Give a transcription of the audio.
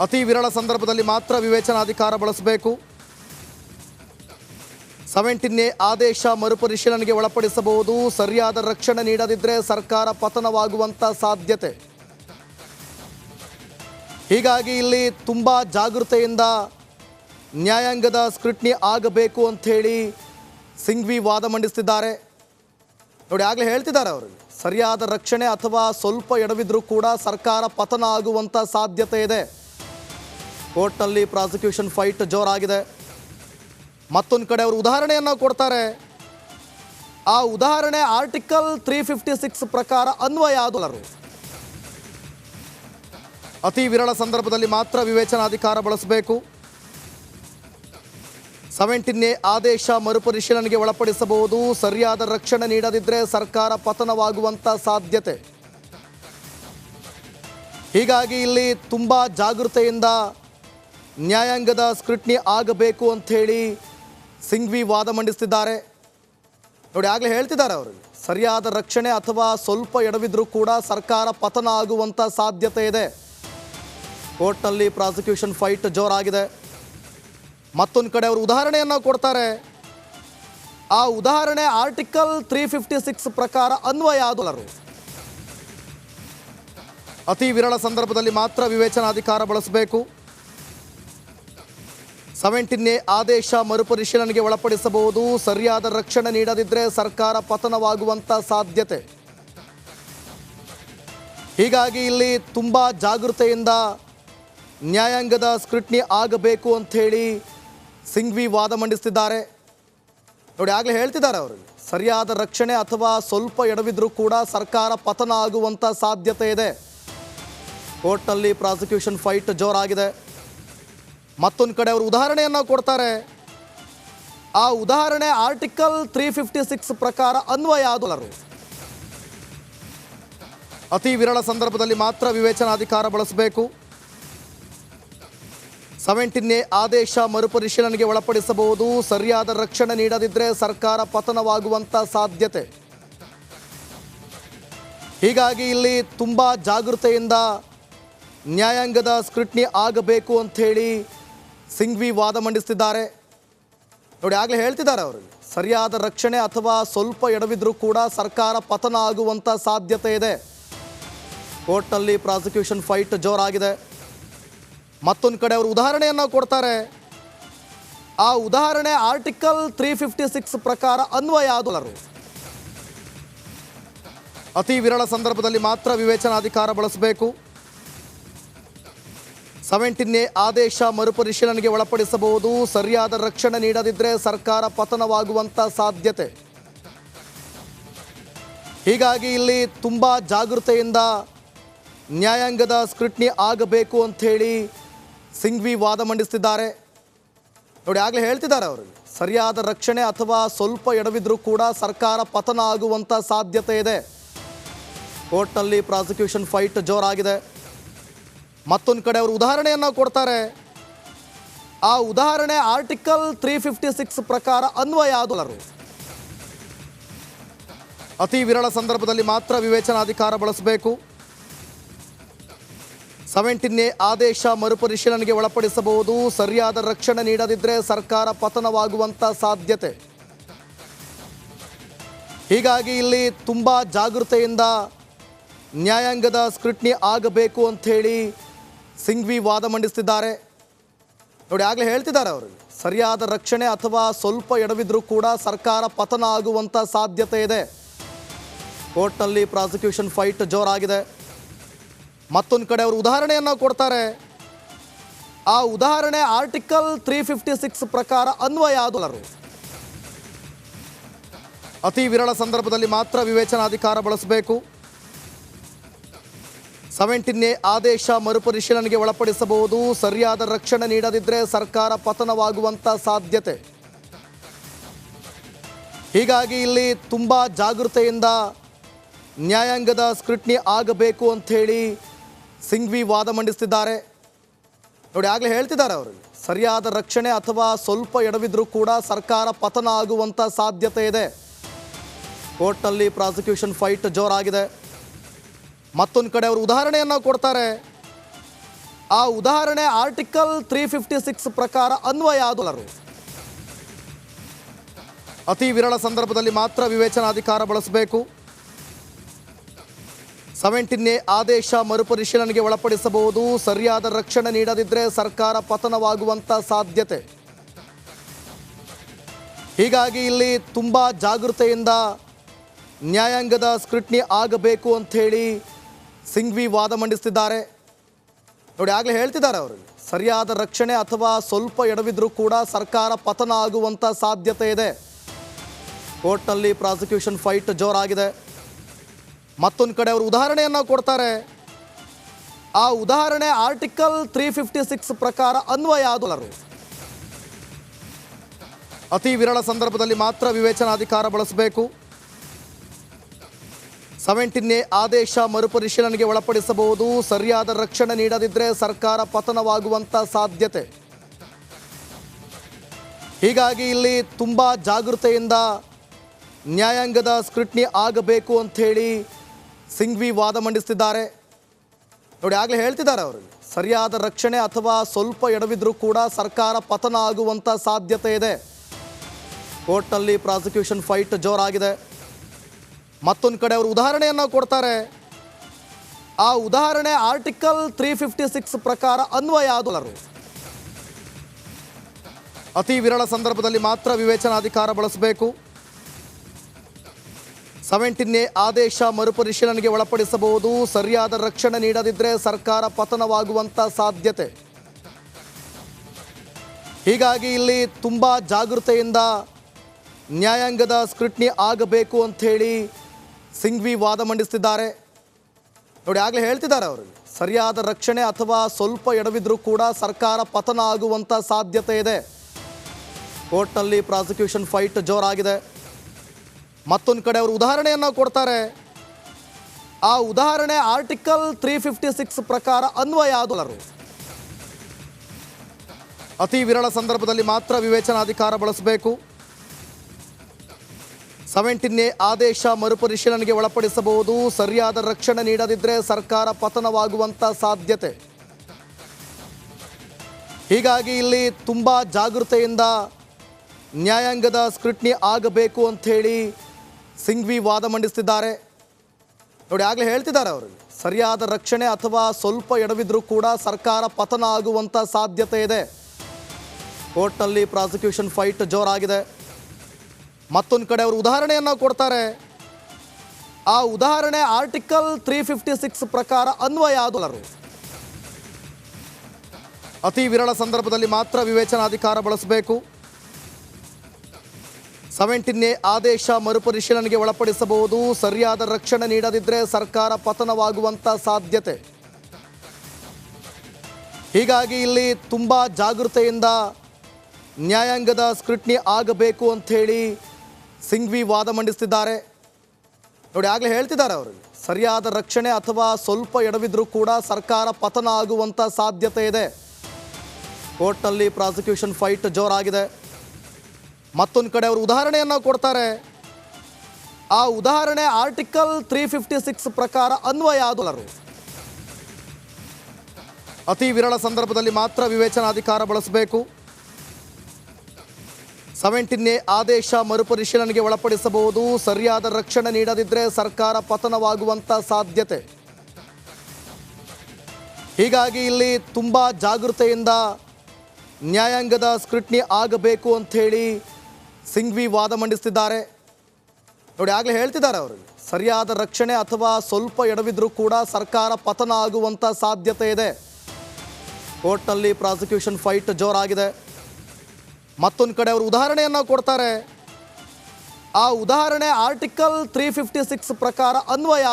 ಅತಿ ವಿರಳ ಸಂದರ್ಭದಲ್ಲಿ ಮಾತ್ರ ವಿವೇಚನಾಧಿಕಾರ ಬಳಸಬೇಕು. ಸೆವೆಂಟೀನ್ ಎ ಆದೇಶ ಮರುಪರಿಶೀಲನೆಗೆ ಒಳಪಡಿಸಬಹುದು. ಸರಿಯಾದ ರಕ್ಷಣೆ ನೀಡದಿದ್ದರೆ ಸರ್ಕಾರ ಪತನವಾಗುವಂತ ಸಾಧ್ಯತೆ. ಹೀಗಾಗಿ ಇಲ್ಲಿ ತುಂಬಾ ಜಾಗೃತೆಯಿಂದ ನ್ಯಾಯಾಂಗದ ಸ್ಕ್ರೂಟ್ನಿ ಆಗಬೇಕು ಅಂತ ಹೇಳಿ ಸಿಂಘ್ವಿ ವಾದ ಮಂಡಿಸ್ತಿದ್ದಾರೆ. ನೋಡಿ, ಆಗಲೇ ಹೇಳ್ತಿದ್ದಾರೆ ಅವರು. ಸರಿಯಾದ ರಕ್ಷಣೆ ಅಥವಾ ಸ್ವಲ್ಪ ಎಡವಿದ್ರೂ ಕೂಡ ಸರ್ಕಾರ ಪತನ ಆಗುವಂಥ ಸಾಧ್ಯತೆ ಇದೆ. ಕೋರ್ಟ್ನಲ್ಲಿ ಪ್ರಾಸಿಕ್ಯೂಷನ್ ಫೈಟ್ ಜೋರಾಗಿದೆ. ಮತ್ತೊಂದು ಕಡೆ ಅವರು ಉದಾಹರಣೆಯನ್ನು ಕೊಡ್ತಾರೆ. ಆ ಉದಾಹರಣೆ ಆರ್ಟಿಕಲ್ ತ್ರೀ ಫಿಫ್ಟಿ ಸಿಕ್ಸ್ ಪ್ರಕಾರ ಅನ್ವಯ ಆದವರು. ಅತಿ ವಿರಳ ಸಂದರ್ಭದಲ್ಲಿ ಮಾತ್ರ ವಿವೇಚನಾಧಿಕಾರ ಬಳಸಬೇಕು. ಸೆವೆಂಟೀನ್ ಎ ಆದೇಶ ಮರುಪರಿಶೀಲನೆಗೆ ಒಳಪಡಿಸಬಹುದು. ಸರಿಯಾದ ರಕ್ಷಣೆ ನೀಡದಿದ್ದರೆ ಸರ್ಕಾರ ಪತನವಾಗುವಂಥ ಸಾಧ್ಯತೆ. ಹೀಗಾಗಿ ಇಲ್ಲಿ ತುಂಬ ಜಾಗೃತೆಯಿಂದ ನ್ಯಾಯಾಂಗದ ಸ್ಕ್ರೂಟ್ನಿ ಆಗಬೇಕು ಅಂಥೇಳಿ ಸಿಂಘ್ವಿ ವಾದ ಮಂಡಿಸ್ತಿದ್ದಾರೆ. ನೋಡಿ, ಆಗಲೇ ಹೇಳ್ತಿದ್ದಾರೆ ಅವರು. ಸರಿಯಾದ ರಕ್ಷಣೆ ಅಥವಾ ಸ್ವಲ್ಪ ಎಡವಿದ್ರೂ ಕೂಡ ಸರ್ಕಾರ ಪತನ ಆಗುವಂಥ ಸಾಧ್ಯತೆ ಇದೆ. ಕೋರ್ಟ್ನಲ್ಲಿ ಪ್ರಾಸಿಕ್ಯೂಷನ್ ಫೈಟ್ ಜೋರಾಗಿದೆ. ಮತ್ತೊಂದು ಕಡೆ ಅವರು ಉದಾಹರಣೆಯನ್ನು ಕೊಡ್ತಾರೆ. ಆ ಉದಾಹರಣೆ ಆರ್ಟಿಕಲ್ ತ್ರೀ ಫಿಫ್ಟಿ ಸಿಕ್ಸ್ ಪ್ರಕಾರ ಅನ್ವಯ ಆದಲರು ಅತಿ ವಿರಳ ಸಂದರ್ಭದಲ್ಲಿ ಮಾತ್ರ ವಿವೇಚನಾಧಿಕಾರ ಬಳಸಬೇಕು. ಸೆವೆಂಟೀನ್ ಎ ಆದೇಶ ಮರುಪರಿಶೀಲನೆಗೆ ಒಳಪಡಿಸಬಹುದು. ಸರಿಯಾದ ರಕ್ಷಣೆ ನೀಡದಿದ್ದರೆ ಸರ್ಕಾರ ಪತನವಾಗುವಂಥ ಸಾಧ್ಯತೆ. ಹೀಗಾಗಿ ಇಲ್ಲಿ ತುಂಬ ಜಾಗೃತೆಯಿಂದ ನ್ಯಾಯಾಂಗದ ಸ್ಕ್ರೂಟ್ನಿ ಆಗಬೇಕು ಅಂಥೇಳಿ ಸಿಂಘ್ವಿ ವಾದ ಮಂಡಿಸ್ತಿದ್ದಾರೆ. ನೋಡಿ, ಆಗಲೇ ಹೇಳ್ತಿದ್ದಾರೆ ಅವರು. ಸರಿಯಾದ ರಕ್ಷಣೆ ಅಥವಾ ಸ್ವಲ್ಪ ಎಡವಿದ್ರೂ ಕೂಡ ಸರ್ಕಾರ ಪತನ ಆಗುವಂಥ ಸಾಧ್ಯತೆ ಇದೆ. ಕೋರ್ಟ್ನಲ್ಲಿ ಪ್ರಾಸಿಕ್ಯೂಷನ್ ಫೈಟ್ ಜೋರಾಗಿದೆ. ಮತ್ತೊಂದು ಕಡೆ ಅವರು ಉದಾಹರಣೆಯನ್ನು ಕೊಡ್ತಾರೆ. ಆ ಉದಾಹರಣೆ ಆರ್ಟಿಕಲ್ ತ್ರೀ ಫಿಫ್ಟಿ ಸಿಕ್ಸ್ ಪ್ರಕಾರ ಅನ್ವಯ ಆದಲರು ಅತಿ ವಿರಳ ಸಂದರ್ಭದಲ್ಲಿ ಮಾತ್ರ ವಿವೇಚನಾಧಿಕಾರ ಬಳಸಬೇಕು. ಸೆವೆಂಟೀನ್ ಆದೇಶ ಮರುಪರಿಶೀಲನೆಗೆ ಒಳಪಡಿಸಬಹುದು. ಸರಿಯಾದ ರಕ್ಷಣೆ ನೀಡದಿದ್ದರೆ ಸರ್ಕಾರ ಪತನವಾಗುವಂಥ ಸಾಧ್ಯತೆ. ಹೀಗಾಗಿ ಇಲ್ಲಿ ತುಂಬ ಜಾಗೃತೆಯಿಂದ ನ್ಯಾಯಾಂಗದ ಸ್ಕ್ರೂಟ್ನಿ ಆಗಬೇಕು ಅಂಥೇಳಿ ಸಿಂಘ್ವಿ ವಾದ ಮಂಡಿಸ್ತಿದ್ದಾರೆ. ನೋಡಿ, ಆಗಲೇ ಹೇಳ್ತಿದ್ದಾರೆ ಅವರು. ಸರಿಯಾದ ರಕ್ಷಣೆ ಅಥವಾ ಸ್ವಲ್ಪ ಎಡವಿದ್ರೂ ಕೂಡ ಸರ್ಕಾರ ಪತನ ಆಗುವಂಥ ಸಾಧ್ಯತೆ ಇದೆ. ಕೋರ್ಟ್ನಲ್ಲಿ ಪ್ರಾಸಿಕ್ಯೂಷನ್ ಫೈಟ್ ಜೋರಾಗಿದೆ. ಮತ್ತೊಂದು ಕಡೆ ಅವರು ಉದಾಹರಣೆಯನ್ನು ಕೊಡ್ತಾರೆ. ಆ ಉದಾಹರಣೆ ಆರ್ಟಿಕಲ್ ತ್ರೀ ಫಿಫ್ಟಿ ಸಿಕ್ಸ್ ಪ್ರಕಾರ ಅನ್ವಯ ಆದವರು ಅತಿ ವಿರಳ ಸಂದರ್ಭದಲ್ಲಿ ಮಾತ್ರ ವಿವೇಚನಾಧಿಕಾರ ಬಳಸಬೇಕು. ಸೆವೆಂಟೀನ್ ಎ ಆದೇಶ ಮರುಪರಿಶೀಲನೆಗೆ ಒಳಪಡಿಸಬಹುದು. ಸರಿಯಾದ ರಕ್ಷಣೆ ನೀಡದಿದ್ದರೆ ಸರ್ಕಾರ ಪತನವಾಗುವಂಥ ಸಾಧ್ಯತೆ. ಹೀಗಾಗಿ ಇಲ್ಲಿ ತುಂಬ ಜಾಗೃತೆಯಿಂದ ನ್ಯಾಯಾಂಗದ ಸ್ಕ್ರೂಟ್ನಿ ಆಗಬೇಕು ಅಂಥೇಳಿ ಸಿಂಘ್ವಿ ವಾದ ಮಂಡಿಸ್ತಿದ್ದಾರೆ. ನೋಡಿ, ಆಗಲೇ ಹೇಳ್ತಿದ್ದಾರೆ ಅವರು. ಸರಿಯಾದ ರಕ್ಷಣೆ ಅಥವಾ ಸ್ವಲ್ಪ ಎಡವಿದ್ರೂ ಕೂಡ ಸರ್ಕಾರ ಪತನ ಆಗುವಂಥ ಸಾಧ್ಯತೆ ಇದೆ. ಕೋರ್ಟ್ನಲ್ಲಿ ಪ್ರಾಸಿಕ್ಯೂಷನ್ ಫೈಟ್ ಜೋರಾಗಿದೆ. ಮತ್ತೊಂದು ಕಡೆ ಅವರು ಉದಾಹರಣೆಯನ್ನು ಕೊಡ್ತಾರೆ. ಆ ಉದಾಹರಣೆ ಆರ್ಟಿಕಲ್ ತ್ರೀ ಫಿಫ್ಟಿ ಸಿಕ್ಸ್ ಪ್ರಕಾರ ಅನ್ವಯ ಆದರು ಅತಿ ವಿರಳ ಸಂದರ್ಭದಲ್ಲಿ ಮಾತ್ರ ವಿವೇಚನಾಧಿಕಾರ ಬಳಸಬೇಕು. ಸೆವೆಂಟೀನ್ ಎ ಆದೇಶ ಮರುಪರಿಶೀಲನೆಗೆ ಒಳಪಡಿಸಬಹುದು. ಸರಿಯಾದ ರಕ್ಷಣೆ ನೀಡದಿದ್ದರೆ ಸರ್ಕಾರ ಪತನವಾಗುವಂಥ ಸಾಧ್ಯತೆ. ಹೀಗಾಗಿ ಇಲ್ಲಿ ತುಂಬ ಜಾಗೃತೆಯಿಂದ ನ್ಯಾಯಾಂಗದ ಸ್ಕ್ರೂಟ್ನಿ ಆಗಬೇಕು ಅಂಥೇಳಿ ಸಿಂಘ್ವಿ ವಾದ ಮಂಡಿಸ್ತಿದ್ದಾರೆ. ನೋಡಿ, ಆಗಲೇ ಹೇಳ್ತಿದ್ದಾರೆ ಅವರು. ಸರಿಯಾದ ರಕ್ಷಣೆ ಅಥವಾ ಸ್ವಲ್ಪ ಎಡವಿದ್ರೂ ಕೂಡ ಸರ್ಕಾರ ಪತನ ಆಗುವಂಥ ಸಾಧ್ಯತೆ ಇದೆ. ಕೋರ್ಟ್ನಲ್ಲಿ ಪ್ರಾಸಿಕ್ಯೂಷನ್ ಫೈಟ್ ಜೋರಾಗಿದೆ. ಮತ್ತೊಂದು ಕಡೆ ಅವರು ಉದಾಹರಣೆಯನ್ನು ಕೊಡ್ತಾರೆ. ಆ ಉದಾಹರಣೆ ಆರ್ಟಿಕಲ್ ತ್ರೀ ಫಿಫ್ಟಿ ಸಿಕ್ಸ್ ಪ್ರಕಾರ ಅನ್ವಯ ಆದವರು ಅತಿ ವಿರಳ ಸಂದರ್ಭದಲ್ಲಿ ಮಾತ್ರ ವಿವೇಚನಾಧಿಕಾರ ಬಳಸಬೇಕು. ಸೆವೆಂಟೀನ್ ಎ ಆದೇಶ ಮರುಪರಿಶೀಲನೆಗೆ ಒಳಪಡಿಸಬಹುದು. ಸರಿಯಾದ ರಕ್ಷಣೆ ನೀಡದಿದ್ದರೆ ಸರ್ಕಾರ ಪತನವಾಗುವಂಥ ಸಾಧ್ಯತೆ. ಹೀಗಾಗಿ ಇಲ್ಲಿ ತುಂಬ ಜಾಗೃತೆಯಿಂದ ನ್ಯಾಯಾಂಗದ ಸ್ಕ್ರೂಟ್ನಿ ಆಗಬೇಕು ಅಂಥೇಳಿ ಸಿಂಘ್ವಿ ವಾದ ಮಂಡಿಸ್ತಿದ್ದಾರೆ. ನೋಡಿ, ಆಗಲೇ ಹೇಳ್ತಿದ್ದಾರೆ ಅವರು. ಸರಿಯಾದ ರಕ್ಷಣೆ ಅಥವಾ ಸ್ವಲ್ಪ ಎಡವಿದ್ರೂ ಕೂಡ ಸರ್ಕಾರ ಪತನ ಆಗುವಂಥ ಸಾಧ್ಯತೆ ಇದೆ. ಕೋರ್ಟ್ನಲ್ಲಿ ಪ್ರಾಸಿಕ್ಯೂಷನ್ ಫೈಟ್ ಜೋರಾಗಿದೆ. ಮತ್ತೊಂದು ಕಡೆ ಅವರು ಉದಾಹರಣೆಯನ್ನು ಕೊಡ್ತಾರೆ. ಆ ಉದಾಹರಣೆ ಆರ್ಟಿಕಲ್ ತ್ರೀ ಫಿಫ್ಟಿ ಸಿಕ್ಸ್ ಪ್ರಕಾರ ಅನ್ವಯ ಆದಲರು ಅತಿ ವಿರಳ ಸಂದರ್ಭದಲ್ಲಿ ಮಾತ್ರ ವಿವೇಚನಾಧಿಕಾರ ಬಳಸಬೇಕು. ಸೆವೆಂಟೀನ್ ಎ ಆದೇಶ ಮರುಪರಿಶೀಲನೆಗೆ ಒಳಪಡಿಸಬಹುದು. ಸರಿಯಾದ ರಕ್ಷಣೆ ನೀಡದಿದ್ದರೆ ಸರ್ಕಾರ ಪತನವಾಗುವಂಥ ಸಾಧ್ಯತೆ. ಹೀಗಾಗಿ ಇಲ್ಲಿ ತುಂಬ ಜಾಗೃತೆಯಿಂದ ನ್ಯಾಯಾಂಗದ ಸ್ಕ್ರಿಟ್ನಿ ಆಗಬೇಕು ಅಂಥೇಳಿ ಸಿಂಘ್ವಿ ವಾದ ಮಂಡಿಸ್ತಿದ್ದಾರೆ. ನೋಡಿ, ಆಗಲೇ ಹೇಳ್ತಿದ್ದಾರೆ ಅವರು. ಸರಿಯಾದ ರಕ್ಷಣೆ ಅಥವಾ ಸ್ವಲ್ಪ ಎಡವಿದ್ರೂ ಕೂಡ ಸರ್ಕಾರ ಪತನ ಆಗುವಂಥ ಸಾಧ್ಯತೆ ಇದೆ. ಕೋರ್ಟ್ನಲ್ಲಿ ಪ್ರಾಸಿಕ್ಯೂಷನ್ ಫೈಟ್ ಜೋರಾಗಿದೆ. ಮತ್ತೊಂದು ಕಡೆ ಅವರು ಉದಾಹರಣೆಯನ್ನು ಕೊಡ್ತಾರೆ. ಆ ಉದಾಹರಣೆ ಆರ್ಟಿಕಲ್ ತ್ರೀ ಫಿಫ್ಟಿ ಸಿಕ್ಸ್ ಪ್ರಕಾರ ಅನ್ವಯ ಆದರು ಅತಿ ವಿರಳ ಸಂದರ್ಭದಲ್ಲಿ ಮಾತ್ರ ವಿವೇಚನಾಧಿಕಾರ ಬಳಸಬೇಕು. ಸೆವೆಂಟೀನ್ ಎ ಆದೇಶ ಮರುಪರಿಶೀಲನೆಗೆ ಒಳಪಡಿಸಬಹುದು. ಸರಿಯಾದ ರಕ್ಷಣೆ ನೀಡದಿದ್ದರೆ ಸರ್ಕಾರ ಪತನವಾಗುವಂಥ ಸಾಧ್ಯತೆ. ಹೀಗಾಗಿ ಇಲ್ಲಿ ತುಂಬ ಜಾಗೃತೆಯಿಂದ ನ್ಯಾಯಾಂಗದ ಸ್ಕ್ರಿಟ್ನಿ ಆಗಬೇಕು ಅಂಥೇಳಿ ಸಿಂಘ್ವಿ ವಾದ ಮಂಡಿಸ್ತಿದ್ದಾರೆ. ನೋಡಿ, ಆಗಲೇ ಹೇಳ್ತಿದ್ದಾರೆ ಅವರು. ಸರಿಯಾದ ರಕ್ಷಣೆ ಅಥವಾ ಸ್ವಲ್ಪ ಎಡವಿದ್ರೂ ಕೂಡ ಸರ್ಕಾರ ಪತನ ಆಗುವಂಥ ಸಾಧ್ಯತೆ ಇದೆ. ಕೋರ್ಟ್ನಲ್ಲಿ ಪ್ರಾಸಿಕ್ಯೂಷನ್ ಫೈಟ್ ಜೋರಾಗಿದೆ. ಮತ್ತೊಂದು ಕಡೆ ಅವರು ಉದಾಹರಣೆಯನ್ನು ಕೊಡ್ತಾರೆ. ಆ ಉದಾಹರಣೆ ಆರ್ಟಿಕಲ್ ತ್ರೀ ಫಿಫ್ಟಿ ಸಿಕ್ಸ್ ಪ್ರಕಾರ ಅನ್ವಯ ಆದರು ಅತಿ ವಿರಳ ಸಂದರ್ಭದಲ್ಲಿ ಮಾತ್ರ ವಿವೇಚನಾಧಿಕಾರ ಬಳಸಬೇಕು. ಸೆವೆಂಟೀನ್ ಎ ಆದೇಶ ಮರುಪರಿಶೀಲನೆಗೆ ಒಳಪಡಿಸಬಹುದು. ಸರಿಯಾದ ರಕ್ಷಣೆ ನೀಡದಿದ್ದರೆ ಸರ್ಕಾರ ಪತನವಾಗುವಂಥ ಸಾಧ್ಯತೆ. ಹೀಗಾಗಿ ಇಲ್ಲಿ ತುಂಬ ಜಾಗೃತೆಯಿಂದ ನ್ಯಾಯಾಂಗದ ಸ್ಕ್ರಿಟ್ನಿ ಆಗಬೇಕು ಅಂಥೇಳಿ ಸಿಂಘ್ವಿ ವಾದ ಮಂಡಿಸ್ತಿದ್ದಾರೆ. ನೋಡಿ, ಆಗಲೇ ಹೇಳ್ತಿದ್ದಾರೆ ಅವರು. ಸರಿಯಾದ ರಕ್ಷಣೆ ಅಥವಾ ಸ್ವಲ್ಪ ಎಡವಿದ್ರೂ ಕೂಡ ಸರ್ಕಾರ ಪತನ ಆಗುವಂಥ ಸಾಧ್ಯತೆ ಇದೆ. ಕೋರ್ಟ್ನಲ್ಲಿ ಪ್ರಾಸಿಕ್ಯೂಷನ್ ಫೈಟ್ ಜೋರಾಗಿದೆ. ಮತ್ತೊಂದು ಕಡೆ ಅವರು ಉದಾಹರಣೆಯನ್ನು ಕೊಡ್ತಾರೆ. ಆ ಉದಾಹರಣೆ ಆರ್ಟಿಕಲ್ ತ್ರೀ ಫಿಫ್ಟಿ ಸಿಕ್ಸ್ ಪ್ರಕಾರ ಅನ್ವಯ ಆದರು ಅತಿ ವಿರಳ ಸಂದರ್ಭದಲ್ಲಿ ಮಾತ್ರ ವಿವೇಚನಾಧಿಕಾರ ಬಳಸಬೇಕು. ಸೆವೆಂಟೀನ್ ಎ ಆದೇಶ ಮರುಪರಿಶೀಲನೆಗೆ ಒಳಪಡಿಸಬಹುದು. ಸರಿಯಾದ ರಕ್ಷಣೆ ನೀಡದಿದ್ದರೆ ಸರ್ಕಾರ ಪತನವಾಗುವಂಥ ಸಾಧ್ಯತೆ. ಹೀಗಾಗಿ ಇಲ್ಲಿ ತುಂಬ ಜಾಗೃತೆಯಿಂದ ನ್ಯಾಯಾಂಗದ ಸ್ಕ್ರಿಟ್ನಿ ಆಗಬೇಕು ಅಂಥೇಳಿ ಸಿಂಘ್ವಿ ವಾದ ಮಂಡಿಸ್ತಿದ್ದಾರೆ. ನೋಡಿ, ಆಗಲೇ ಹೇಳ್ತಿದ್ದಾರೆ ಅವರು. ಸರಿಯಾದ ರಕ್ಷಣೆ ಅಥವಾ ಸ್ವಲ್ಪ ಎಡವಿದ್ರೂ ಕೂಡ ಸರ್ಕಾರ ಪತನ ಆಗುವಂಥ ಸಾಧ್ಯತೆ ಇದೆ. ಕೋರ್ಟ್ನಲ್ಲಿ ಪ್ರಾಸಿಕ್ಯೂಷನ್ ಫೈಟ್ ಜೋರಾಗಿದೆ. ಮತ್ತೊಂದು ಕಡೆ ಅವರು ಉದಾಹರಣೆಯನ್ನು ಕೊಡ್ತಾರೆ. ಆ ಉದಾಹರಣೆ ಆರ್ಟಿಕಲ್ ತ್ರೀ ಫಿಫ್ಟಿ ಸಿಕ್ಸ್ ಪ್ರಕಾರ ಅನ್ವಯ ಆದಲರು ಅತಿ ವಿರಳ ಸಂದರ್ಭದಲ್ಲಿ ಮಾತ್ರ ವಿವೇಚನಾಧಿಕಾರ ಬಳಸಬೇಕು. ಸೆವೆಂಟೀನ್ ಆದೇಶ ಮರುಪರಿಶೀಲನೆಗೆ ಒಳಪಡಿಸಬಹುದು. ಸರಿಯಾದ ರಕ್ಷಣೆ ನೀಡದಿದ್ದರೆ ಸರ್ಕಾರ ಪತನವಾಗುವಂಥ ಸಾಧ್ಯತೆ. ಹೀಗಾಗಿ ಇಲ್ಲಿ ತುಂಬ ಜಾಗೃತೆಯಿಂದ ನ್ಯಾಯಾಂಗದ ಸ್ಕ್ರಿಟ್ನಿ ಆಗಬೇಕು ಅಂಥೇಳಿ ಸಿಂಘ್ವಿ ವಾದ ಮಂಡಿಸ್ತಿದ್ದಾರೆ. ನೋಡಿ, ಆಗಲೇ ಹೇಳ್ತಿದ್ದಾರೆ ಅವರು. ಸರಿಯಾದ ರಕ್ಷಣೆ ಅಥವಾ ಸ್ವಲ್ಪ ಎಡವಿದ್ರೂ ಕೂಡ ಸರ್ಕಾರ ಪತನ ಆಗುವಂಥ ಸಾಧ್ಯತೆ ಇದೆ. ಕೋರ್ಟ್ನಲ್ಲಿ ಪ್ರಾಸಿಕ್ಯೂಷನ್ ಫೈಟ್ ಜೋರಾಗಿದೆ. ಮತ್ತೊಂದು ಕಡೆ ಅವರು ಉದಾಹರಣೆಯನ್ನು ಕೊಡ್ತಾರೆ. ಆ ಉದಾಹರಣೆ ಆರ್ಟಿಕಲ್ ತ್ರೀ ಫಿಫ್ಟಿ ಸಿಕ್ಸ್ ಪ್ರಕಾರ ಅನ್ವಯ ಆದಲರು ಅತಿ ವಿರಳ ಸಂದರ್ಭದಲ್ಲಿ ಮಾತ್ರ ವಿವೇಚನಾಧಿಕಾರ ಬಳಸಬೇಕು. ಸೆವೆಂಟೀನ್ ಎ ಆದೇಶ ಮರುಪರಿಶೀಲನೆಗೆ ಒಳಪಡಿಸಬಹುದು. ಸರಿಯಾದ ರಕ್ಷಣೆ ನೀಡದಿದ್ದರೆ ಸರ್ಕಾರ ಪತನವಾಗುವಂಥ ಸಾಧ್ಯತೆ. ಹೀಗಾಗಿ ಇಲ್ಲಿ ತುಂಬ ಜಾಗೃತೆಯಿಂದ ನ್ಯಾಯಾಂಗದ ಸ್ಕ್ರಿಟ್ನಿ ಆಗಬೇಕು ಅಂಥೇಳಿ ಸಿಂಘ್ವಿ ವಾದ ಮಂಡಿಸ್ತಿದ್ದಾರೆ. ನೋಡಿ, ಆಗಲೇ ಹೇಳ್ತಿದ್ದಾರೆ ಅವರು. ಸರಿಯಾದ ರಕ್ಷಣೆ ಅಥವಾ ಸ್ವಲ್ಪ ಎಡವಿದ್ರೂ ಕೂಡ ಸರ್ಕಾರ ಪತನ ಆಗುವಂಥ ಸಾಧ್ಯತೆ ಇದೆ. ಕೋರ್ಟ್ನಲ್ಲಿ ಪ್ರಾಸಿಕ್ಯೂಷನ್ ಫೈಟ್ ಜೋರಾಗಿದೆ. ಮತ್ತೊಂದು ಕಡೆ ಅವರು ಉದಾಹರಣೆಯನ್ನು ಕೊಡ್ತಾರೆ. ಆ ಉದಾಹರಣೆ ಆರ್ಟಿಕಲ್ ತ್ರೀ ಫಿಫ್ಟಿ ಸಿಕ್ಸ್ ಪ್ರಕಾರ ಅನ್ವಯ